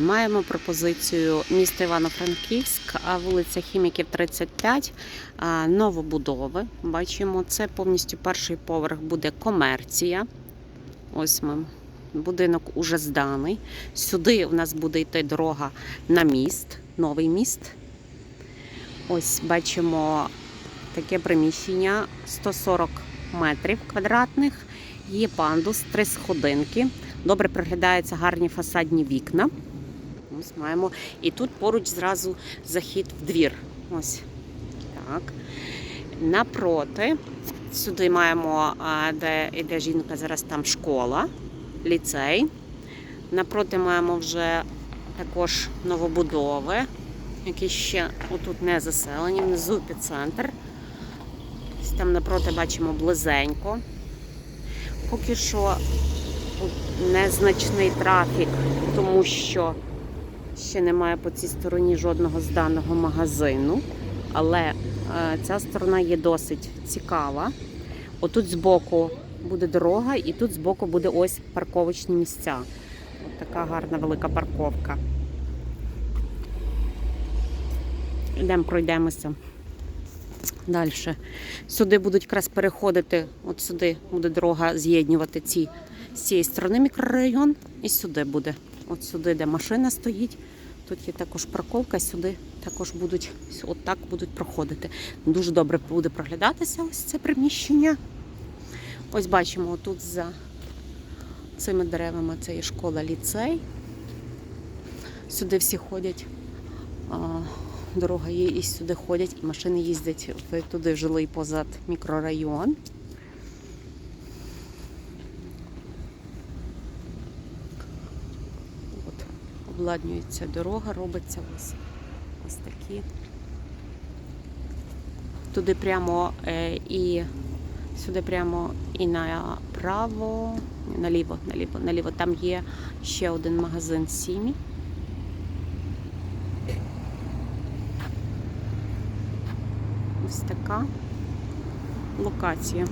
Маємо пропозицію міста Івано-Франківськ, вулиця Хіміків 35, новобудови. Бачимо, це повністю перший поверх буде комерція. Ось ми. Будинок уже зданий. Сюди у нас буде йти дорога на міст, новий міст. Ось бачимо таке приміщення 140 метрів квадратних. Є пандус, три сходинки. Добре приглядаються гарні фасадні вікна. Ось маємо. І тут поруч зразу захід в двір. Ось так. Напроти. Сюди маємо, де йде жінка, зараз там школа, ліцей. Напроти маємо вже також новобудови, які ще отут не заселені, внизу. Ось Там напроти бачимо близенько. Поки що незначний трафік, тому що ще немає по цій стороні жодного зданого магазину. Але е, ця сторона є досить цікава. Отут збоку буде дорога, і тут збоку буде ось парковочні місця. От така гарна велика парковка. Йдемо, пройдемося. Далі. Сюди будуть якраз переходити, от сюди буде дорога з'єднувати ці з цієї сторони мікрорайон, і сюди буде. От сюди, де машина стоїть. Тут є також парковка, сюди також будуть от так будуть проходити. Дуже добре буде проглядатися ось це приміщення. Ось бачимо тут за цими деревами це є школа ліцей. Сюди всі ходять. Дорога є і сюди ходять, і машини їздять туди жилий позад мікрорайон. От, обладнюється дорога, робиться ось, ось такі. Туди прямо е, і сюди прямо і направо, наліво, наліво, наліво. Там є ще один магазин Сімі. Ось така локація.